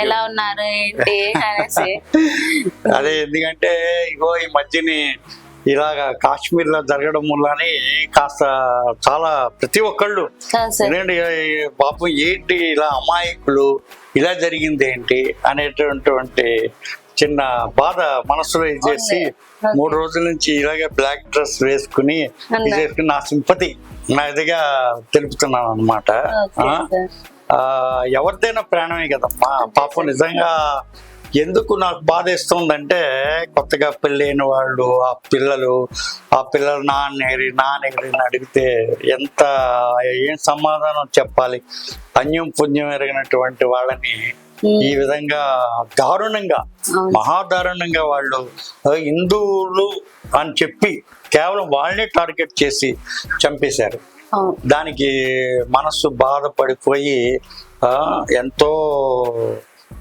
ఎలా ఉన్నారు ఏంటి అనేసి. అదే ఎందుకంటే ఇగో ఈ మధ్యని ఇలాగా కాశ్మీర్లో జరగడం వల్లనే కాస్త చాలా ప్రతి ఒక్కళ్ళు ఎందుకంటే పాపం ఏంటి ఇలా అమాయకులు ఇలా జరిగింది ఏంటి అనేటటువంటి చిన్న బాధ మనసులో ఇది చేసి. మూడు రోజుల నుంచి ఇలాగే బ్లాక్ డ్రెస్ వేసుకుని. వేసుకుని నా సింపతి నా ఇదిగా తెలుపుతున్నాను అనమాట ఎవరిదైనా ప్రాణమే కదమ్మా. పాపం నిజంగా ఎందుకు నాకు బాధేస్తుందంటే కొత్తగా పెళ్ళైన వాళ్ళు ఆ పిల్లలు ఆ పిల్లలు నాన్నెగిరి నాన్నెగిరి అని అడిగితే ఎంత ఏం సమాధానం చెప్పాలి? అన్యం పుణ్యం ఎరగినటువంటి వాళ్ళని ఈ విధంగా దారుణంగా. మహాదారుణంగా వాళ్ళు హిందువులు అని చెప్పి కేవలం వాళ్ళనే టార్గెట్ చేసి చంపేశారు. దానికి మనస్సు బాధపడిపోయి ఆ, ఎంతో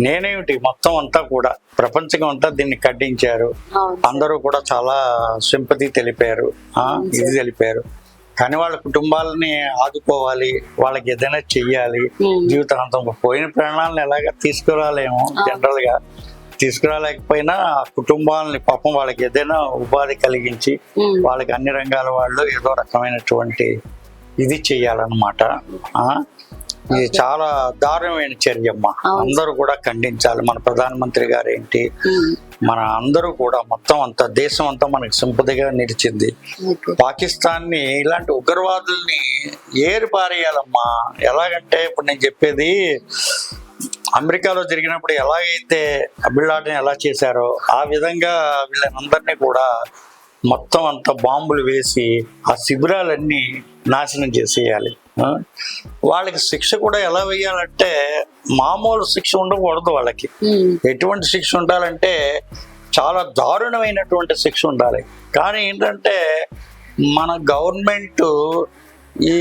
నేనేమిటి? మొత్తం అంతా కూడా ప్రపంచం అంతా దీన్ని ఖండించారు. అవును. అందరూ కూడా చాలా సింపతి తెలిపారు. ఆ, ఇది తెలిపారు. కానీ వాళ్ళ కుటుంబాలని ఆదుకోవాలి వాళ్ళకి ఏదైనా చెయ్యాలి. జీవితాంతం పోయిన ప్రాణాలను ఎలాగ తీసుకురాలేము జనరల్గా తీసుకురాలేకపోయినా ఆ కుటుంబాలని పాపం వాళ్ళకి ఏదైనా ఉపాధి కలిగించి. వాళ్ళకి అన్ని రంగాల వాళ్ళు ఏదో రకమైనటువంటి ఇది చెయ్యాలన్నమాట ఆ? ఇది చాలా దారుణమైన చర్య అమ్మా. అందరూ కూడా ఖండించాలి. మన ప్రధానమంత్రి గారు ఏంటి. మన అందరూ కూడా మొత్తం అంతా దేశం అంతా మనకి సింపతిగా నిలిచింది. పాకిస్తాన్ని ఇలాంటి ఉగ్రవాదుల్ని ఏరి పారేయాలమ్మా ఎలాగంటే ఇప్పుడు నేను చెప్పేది అమెరికాలో జరిగినప్పుడు ఎలాగైతే అబిల్లాడిని ఎలా చేశారో ఆ విధంగా వీళ్ళనందరినీ కూడా మొత్తం అంతా బాంబులు వేసి ఆ శిబిరాలన్నీ నాశనం చేసేయాలి? వాళ్ళకి శిక్ష కూడా ఎలా వేయాలంటే మామూలు శిక్ష ఉండకూడదు వాళ్ళకి. ఎటువంటి శిక్ష ఉండాలంటే చాలా దారుణమైనటువంటి శిక్ష ఉండాలి కానీ ఏంటంటే మన గవర్నమెంట్ ఈ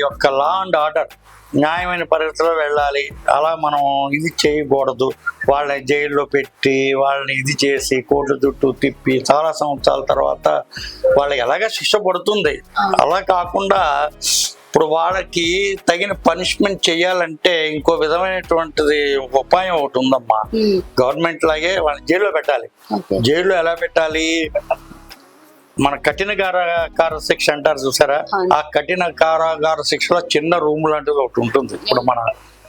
యొక్క లా అండ్ ఆర్డర్ న్యాయమైన పరిస్థితిలో వెళ్ళాలి. అలా మనం ఇది చేయకూడదు. వాళ్ళని జైల్లో పెట్టి వాళ్ళని ఇది చేసి కోర్టు చుట్టూ తిప్పి చాలా సంవత్సరాల తర్వాత వాళ్ళకి ఎలాగ శిక్ష పడుతుంది? అలా కాకుండా ఇప్పుడు వాళ్ళకి తగిన పనిష్మెంట్ చేయాలంటే ఇంకో విధమైనటువంటిది ఉపాయం ఒకటి ఉందమ్మా. గవర్నమెంట్ లాగే వాళ్ళని జైల్లో పెట్టాలి. జైల్లో ఎలా పెట్టాలి? మన కఠిన కారాగార శిక్ష అంటారు చూసారా. ఆ కఠిన కారాగార శిక్షలో చిన్న రూమ్ లాంటిది ఒకటి ఉంటుంది. ఇప్పుడు మన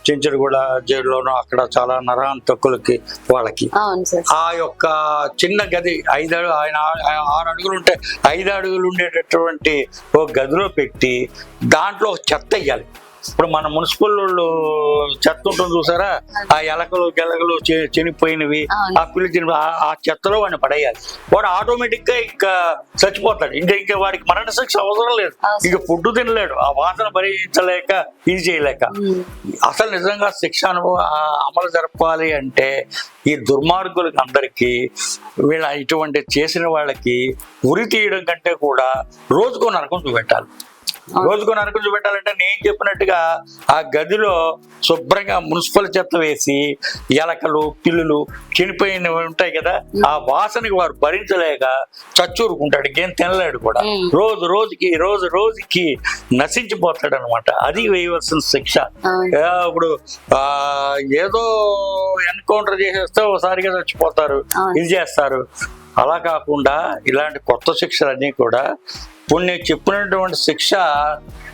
చెంచురుగూడ జైల్లోనూ అక్కడ చాలా నరహంతకులకి వాళ్ళకి. ఆ యొక్క చిన్న గది ఐదు ఆయన ఆరు అడుగులు ఉంటే ఐదు అడుగులు ఉండేటటువంటి ఓ గదిలో పెట్టి దాంట్లో చెత్త వేయాలి. ఇప్పుడు మన మున్సిపల్ వాళ్ళు చెత్త ఉంటుంది చూసారా? ఆ ఎలకలు గెలకలు చనిపోయినవి. ఆ పిల్లి చనిపో ఆ- చెత్తలో వాడిని పడేయాలి. వాడు ఆటోమేటిక్గా ఇంకా చచ్చిపోతాడు. ఇంకా ఇంకా వాడికి మరణ శిక్ష అవసరం లేదు. ఇంకా ఫుడ్ తినలేడు. ఆ వాసన భరించలేక ఇది చేయలేక. అసలు నిజంగా శిక్ష అనుభవ అమలు జరపాలి అంటే ఈ దుర్మార్గులకు అందరికీ వీళ్ళ ఇటువంటి చేసిన వాళ్ళకి ఉరి తీయడం కంటే కూడా రోజుకో నరకం చూపెట్టాలి. రోజుకో నరకం చూపెట్టాలంటే నేను చెప్పినట్టుగా ఆ గదిలో శుభ్రంగా మున్సిపల్ చెత్త వేసి ఎలకలు పిల్లులు చనిపోయినవి ఉంటాయి కదా ఆ వాసనకి వారు భరించలేక చచ్చూరుకుంటాడు. ఇంకేం తినలేడు కూడా. రోజు రోజుకి రోజు రోజుకి నశించిపోతాడు అనమాట అది వేయవలసిన శిక్ష. ఇప్పుడు ఆ ఏదో ఎన్కౌంటర్ చేసేస్తే ఒకసారిగా చచ్చిపోతారు. ఇది చేస్తారు. అలా కాకుండా ఇలాంటి కొత్త శిక్షలన్నీ కూడా ఇప్పుడు నేను చెప్పినటువంటి శిక్ష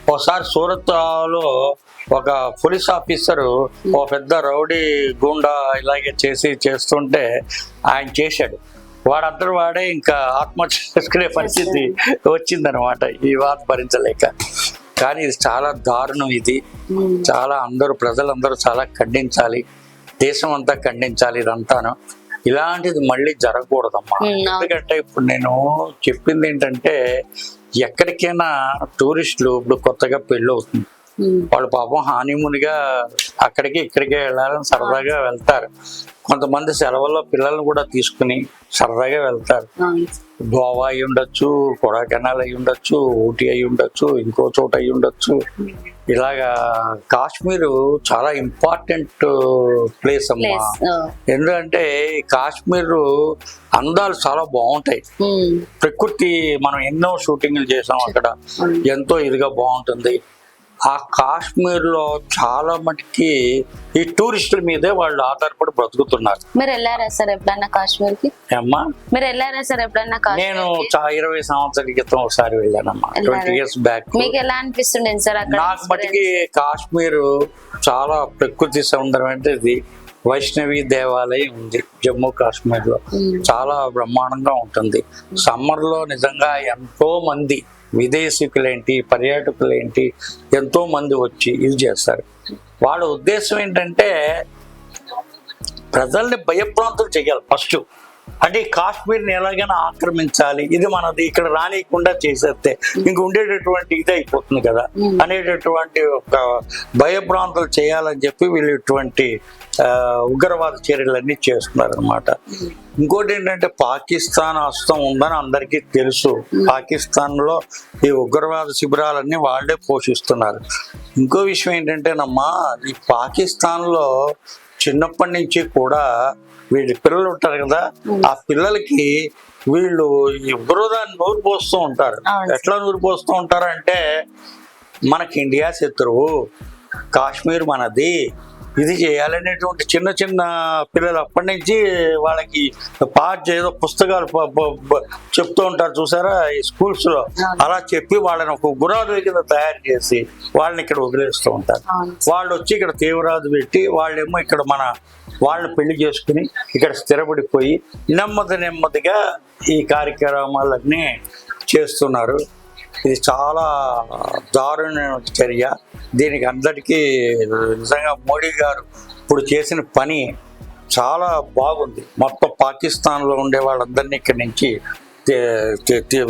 ఒకసారి సూరత్లో ఒక పోలీస్ ఆఫీసరు ఒక పెద్ద రౌడీ గుండా ఇలాగే చేసి చేస్తుంటే ఆయన చేశాడు. వాడంతటి వాడే ఇంకా ఆత్మహత్య చేసుకునే పరిస్థితి వచ్చిందనమాట ఈ బాధ భరించలేక. కానీ ఇది చాలా దారుణం ఇది. చాలా అందరూ ప్రజలందరూ చాలా ఖండించాలి. దేశం అంతా ఖండించాలి ఇదంతాను. ఇలాంటిది మళ్ళీ జరగకూడదమ్మా. ఎందుకంటే ఇప్పుడు నేను చెప్పింది ఏంటంటే ఎక్కడికైనా టూరిస్టులు ఇప్పుడు కొత్తగా పెళ్ళి అవుతుంది వాళ్ళు పాపం హానీమూన్గా అక్కడికి ఇక్కడికి వెళ్ళాలని సరదాగా వెళ్తారు కొంతమంది సెలవుల్లో పిల్లల్ని కూడా తీసుకుని సరదాగా వెళ్తారు. గోవా అయి ఉండొచ్చు కొడైకెనాల్ అయి ఉండొచ్చు ఊటీ అయి ఉండొచ్చు ఇంకో చోట అయి ఉండొచ్చు ఇలాగా కాశ్మీర్ చాలా ఇంపార్టెంట్ ప్లేస్ అమ్మా. ఎందుకంటే కాశ్మీర్ అందాలు చాలా బాగుంటాయి. ప్రకృతి మనం ఎన్నో షూటింగ్లు చేసాం అక్కడ. ఎంతో ఇదిగా బాగుంటుంది ఆ కాశ్మీర్లో చాలా మటుకి ఈ టూరిస్టుల మీదే వాళ్ళు ఆధారపడి బ్రతుకుతున్నారు. మీరు వెళ్ళారా సార్ ఎప్పుడన్నా కాశ్మీర్కి అమ్మా మీరు వెళ్ళారా సార్ ఎప్పుడన్నా నేను ఇరవై సంవత్సరాల క్రితం ఒకసారి వెళ్ళానమ్మా? Twenty years back. మీకు ఎలా అనిపిస్తుండే సార్ నాకు మటుకి కాశ్మీర్ చాలా ప్రకృతి సౌందర్యమైనది వైష్ణవి దేవాలయం ఉంది జమ్మూ కాశ్మీర్లో. చాలా బ్రహ్మాండంగా ఉంటుంది. సమ్మర్లో నిజంగా ఎంతో మంది విదేశీకులేంటి పర్యాటకులేంటి ఎంతో మంది వచ్చి ఇది చేస్తారు. వాళ్ళ ఉద్దేశం ఏంటంటే ప్రజల్ని భయప్రాంతం చేయాలి ఫస్ట్. అంటే ఈ కాశ్మీర్ని ఎలాగైనా ఆక్రమించాలి. ఇది మనది ఇక్కడ రానియకుండా చేసేస్తే ఇంక ఉండేటటువంటి ఇది అయిపోతుంది కదా. అనేటటువంటి ఒక భయభ్రాంతులు చేయాలని చెప్పి వీళ్ళు ఇటువంటి ఉగ్రవాద చర్యలన్నీ చేస్తున్నారు అనమాట ఇంకోటి ఏంటంటే పాకిస్తాన్ హస్తం ఉందని అందరికీ తెలుసు. పాకిస్తాన్లో ఈ ఉగ్రవాద శిబిరాలన్నీ వాళ్ళే పోషిస్తున్నారు. ఇంకో విషయం ఏంటంటేనమ్మా ఈ పాకిస్తాన్లో చిన్నప్పటి నుంచి కూడా వీళ్ళ పిల్లలు ఉంటారు కదా ఆ పిల్లలకి వీళ్ళు ఉగ్రవాదాన్ని నూరు పోస్తూ ఉంటారు. ఎట్లా నూరు పోస్తూ ఉంటారు అంటే మనకి ఇండియా శత్రువు కాశ్మీర్ మనది ఇది చేయాలనేటువంటి చిన్న చిన్న పిల్లలు అప్పటి నుంచి వాళ్ళకి పాఠ ఏదో పుస్తకాలు చెప్తూ ఉంటారు చూసారా? ఈ స్కూల్స్లో. అలా చెప్పి వాళ్ళని ఒక గురాలు కింద తయారు చేసి వాళ్ళని ఇక్కడ వదిలేస్తూ ఉంటారు. వాళ్ళు వచ్చి ఇక్కడ తీవ్రవాది పెట్టి వాళ్ళేమో ఇక్కడ మన వాళ్ళని పెళ్ళి చేసుకుని ఇక్కడ స్థిరపడిపోయి నెమ్మది నెమ్మదిగా ఈ కార్యక్రమాలన్నీ చేస్తున్నారు. ఇది చాలా దారుణమైన చర్య. దీనికి అందరికీ నిజంగా మోడీ గారు ఇప్పుడు చేసిన పని చాలా బాగుంది. మొత్తం పాకిస్తాన్లో ఉండే వాళ్ళందరినీ ఇక్కడి నుంచి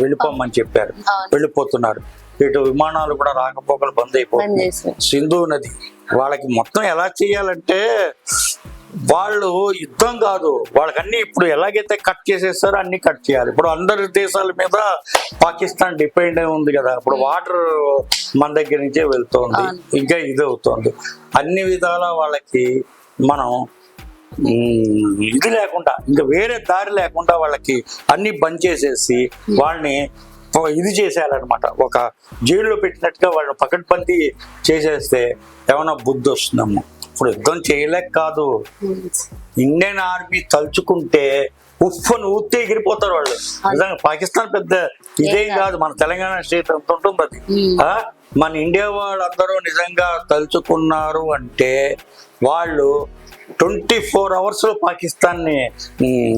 వెళ్ళిపోమని చెప్పారు. వెళ్ళిపోతున్నారు. ఇటు విమానాలు కూడా రాకపోకలు బంద్ చేశారు. సింధు నది వాళ్ళకి మొత్తం ఎలా చేయాలంటే వాళ్ళు యుద్ధం కాదు. వాళ్ళకన్నీ ఇప్పుడు ఎలాగైతే కట్ చేసేస్తారో అన్ని కట్ చేయాలి. ఇప్పుడు అందరి దేశాల మీద పాకిస్తాన్ డిపెండ్ అయి ఉంది కదా. ఇప్పుడు వాటర్ మన దగ్గర నుంచే వెళ్తోంది. ఇంకా ఇది అవుతోంది. అన్ని విధాల వాళ్ళకి మనం ఇది లేకుండా ఇంకా వేరే దారి లేకుండా వాళ్ళకి అన్ని బంద్ చేసేసి వాళ్ళని ఒక ఇది చేసేయాలన్నమాట. ఒక జైల్లో పెట్టినట్టుగా వాళ్ళని పకడ్బందీ చేసేస్తే ఏమైనా బుద్ధి వస్తుందమ్మా? ఇప్పుడు యుద్ధం చేయలేక కాదు. ఇండియన్ ఆర్మీ తలుచుకుంటే ఉఫ్ఫను ఊతే ఎగిరిపోతారు వాళ్ళు. నిజంగా పాకిస్తాన్ పెద్ద ఇదేం కాదు. మన తెలంగాణ స్టేట్ ఎంత ఉంటుంది అది. ఆ? మన ఇండియా వాళ్ళందరూ నిజంగా తలుచుకున్నారు అంటే వాళ్ళు ట్వంటీ ఫోర్ అవర్స్లో పాకిస్తాన్ని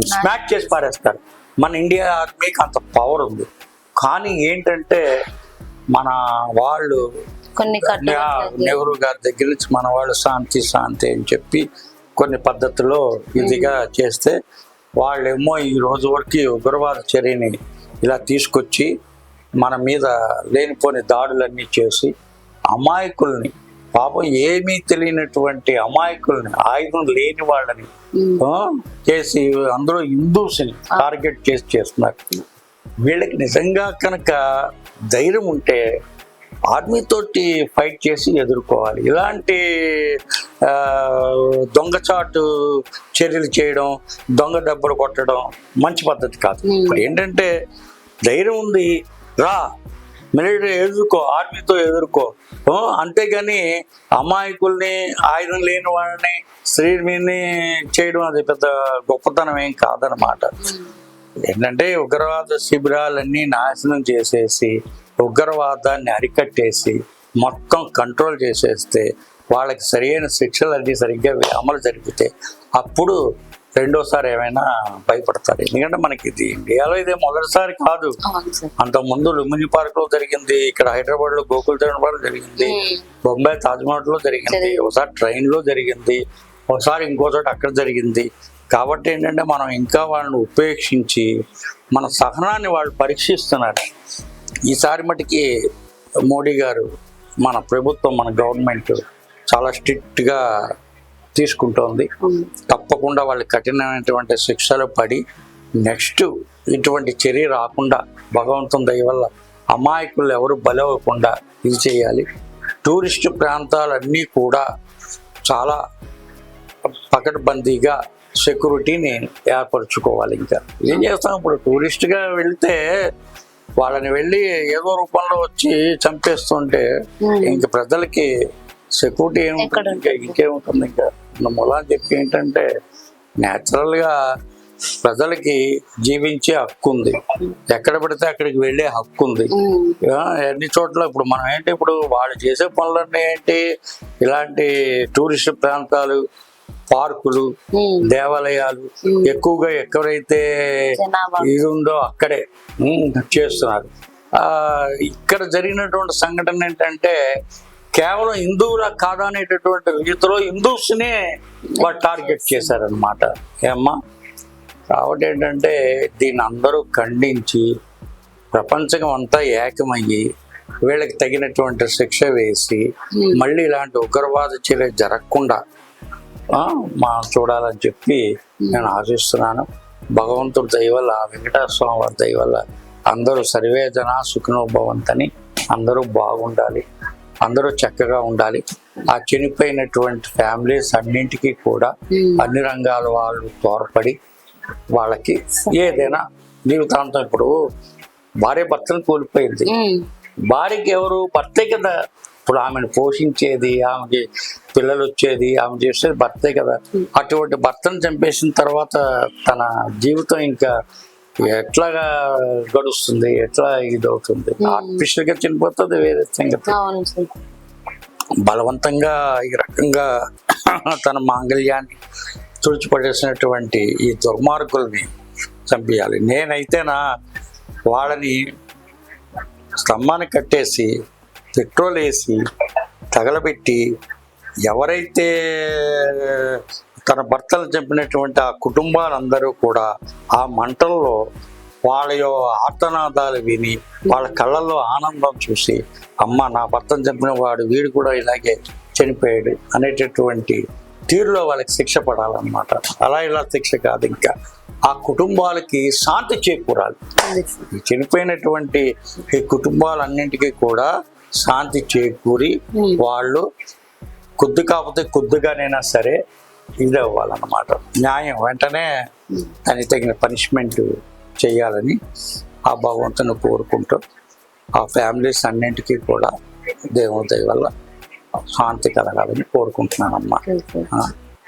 స్మాక్ చేసి పారేస్తారు. మన ఇండియా ఆర్మీకి అంత పవర్ ఉంది. కానీ ఏంటంటే మన వాళ్ళు కొన్ని నెహ్రూ గారి దగ్గర నుంచి మన వాళ్ళు శాంతి శాంతి అని చెప్పి కొన్ని పద్ధతిలో ఇదిగా చేస్తే వాళ్ళేమో ఈ రోజు వరకు ఉగ్రవాద చర్యని ఇలా తీసుకొచ్చి మన మీద లేనిపోని దాడులన్నీ చేసి అమాయకుల్ని పాపం ఏమీ తెలియనటువంటి అమాయకుల్ని ఆయుధం లేని వాళ్ళని చేసి అందులో హిందూస్ని టార్గెట్ చేసి చేస్తున్నారు. వీళ్ళకి నిజంగా కనుక ధైర్యం ఉంటే ఆర్మీ తోటి ఫైట్ చేసి ఎదుర్కోవాలి. ఇలాంటి దొంగచాటు చర్యలు చేయడం దొంగ డబ్బులు కొట్టడం మంచి పద్ధతి కాదు. ఇప్పుడు ఏంటంటే ధైర్యం ఉంది రా మిలిటరీ ఎదుర్కో ఆర్మీతో ఎదుర్కో. అంతేగాని అమాయకుల్ని ఆయుధం లేని వాళ్ళని స్త్రీని చేయడం అది పెద్ద గొప్పతనం ఏం కాదనమాట ఏంటంటే ఉగ్రవాద శిబిరాలన్నీ నాశనం చేసేసి ఉగ్రవాదాన్ని అరికట్టేసి మొత్తం కంట్రోల్ చేసేస్తే వాళ్ళకి సరైన శిక్షలు అన్ని సరిగ్గా అమలు జరిపితే అప్పుడు రెండోసారి ఏమైనా భయపడతారు. ఎందుకంటే మనకి ఇది ఇండియాలో ఇదే మొదటిసారి కాదు. అవును సార్. అంత ముందు లుంబిని పార్క్లో జరిగింది ఇక్కడ హైదరాబాద్లో గోకుల్ పార్క్ జరిగింది. బొంబాయి తాజ్మహల్లో జరిగింది జరిగింది. ఒకసారి ట్రైన్లో జరిగింది ఒకసారి ఇంకో చోట అక్కడ జరిగింది. కాబట్టి ఏంటంటే మనం ఇంకా వాళ్ళని ఉపేక్షించి మన సహనాన్ని వాళ్ళు పరీక్షిస్తున్నారు. ఈసారి మటుకి మోడీ గారు మన ప్రభుత్వం మన గవర్నమెంట్ చాలా స్ట్రిక్ట్గా తీసుకుంటోంది. తప్పకుండా వాళ్ళు కఠినమైనటువంటి శిక్షలు పడి నెక్స్ట్ ఇటువంటి చర్య రాకుండా భగవంతుని దయ వల్ల అమాయకులు ఎవరు బలవ్వకుండా ఇది చేయాలి. టూరిస్టు ప్రాంతాలన్నీ కూడా చాలా పకడ్బందీగా సెక్యూరిటీని ఏర్పరచుకోవాలి ఇంకా. ఏం చేస్తాం ఇప్పుడు? టూరిస్ట్గా వెళ్తే వాళ్ళని వెళ్ళి ఏదో రూపంలో వచ్చి చంపేస్తుంటే. ఇంక ప్రజలకి సెక్యూరిటీ ఏముంటుంది? ఇంకా ఇంకేముంటుంది? ఇంకా మూలా చెప్పి ఏంటంటే natural గా ప్రజలకి జీవించే హక్కు ఉంది. ఎక్కడ పడితే అక్కడికి వెళ్ళే హక్కు ఉంది. అన్ని చోట్ల ఇప్పుడు మనం ఏంటి ఇప్పుడు వాళ్ళు చేసే పనులన్నీ ఏంటి? ఇలాంటి టూరిస్ట్ ప్రాంతాలు పార్కులు దేవాలయాలు ఎక్కువగా ఎక్కడైతే ఇది ఉందో అక్కడే చేస్తున్నారు. ఆ ఇక్కడ జరిగినటువంటి సంఘటన ఏంటంటే కేవలం హిందువుల కాదనేటటువంటి రీతిలో హిందూస్ నే వాళ్ళు టార్గెట్ చేశారనమాట ఏమ్మా? కాబట్టి ఏంటంటే దీన్ని అందరూ ఖండించి ప్రపంచం అంతా ఏకమయ్యి వీళ్ళకి తగినటువంటి శిక్ష వేసి మళ్ళీ ఇలాంటి ఉగ్రవాద చర్య జరగకుండా ఆ, మా చూడాలని చెప్పి నేను ఆశిస్తున్నాను. భగవంతుడి దయ వల్ల వెంకటేశ్వర స్వామి వారి దయ వల్ల అందరూ సర్వేజన సుఖనోభవంతని అందరూ బాగుండాలి. అందరూ చక్కగా ఉండాలి. ఆ చనిపోయినటువంటి ఫ్యామిలీస్ అన్నింటికి కూడా అన్ని రంగాల వాళ్ళు తోడ్పడి వాళ్ళకి ఏదైనా జీవితాంతం ఇప్పుడు భార్య భర్తను కోల్పోయింది. భార్యకి ఎవరు భర్తే కదా. ఇప్పుడు ఆమెను పోషించేది ఆమెకి పిల్లలు వచ్చేది ఆమె చేసేది భర్తే కదా. అటువంటి భర్తను చంపేసిన తర్వాత తన జీవితం ఇంకా ఎట్లాగా గడుస్తుంది ఎట్లా ఇదవుతుంది? ఆర్టిఫిషియల్గా చనిపోతుంది వేరే సంగతి. బలవంతంగా ఈ రకంగా తన మాంగళ్యాన్ని తుడిచిపడేసినటువంటి ఈ దుర్మార్గుల్ని చంపేయాలి. నేనైతేనా వాళ్ళని స్తంభాన్ని కట్టేసి పెట్రోల్ వేసి తగలబెట్టి ఎవరైతే తన భర్తలు చంపినటువంటి ఆ కుటుంబాలందరూ కూడా ఆ మంటల్లో వాళ్ళ ఆర్తనాదాలు విని వాళ్ళ కళ్ళల్లో ఆనందం చూసి అమ్మ నా భర్తను చంపిన వాడు వీడు కూడా ఇలాగే చనిపోయాడు అనేటటువంటి తీరులో వాళ్ళకి శిక్ష పడాలన్నమాట. అలా ఇలా శిక్ష కాదు ఇంకా. ఆ కుటుంబాలకి శాంతి చేకూరాలి. చనిపోయినటువంటి ఈ కుటుంబాలన్నింటికీ కూడా శాంతి చేకూరి ఉమ్, వాళ్ళు కొద్ది కాకపోతే కొద్దిగానైనా సరే ఇది అవ్వాలన్నమాట. న్యాయం వెంటనే దానికి తగిన పనిష్మెంట్ చేయాలని ఆ భగవంతుని కోరుకుంటూ ఆ ఫ్యామిలీస్ అన్నింటికీ కూడా దేవుని వల్ల శాంతి కలగాలని సార్. ఆ,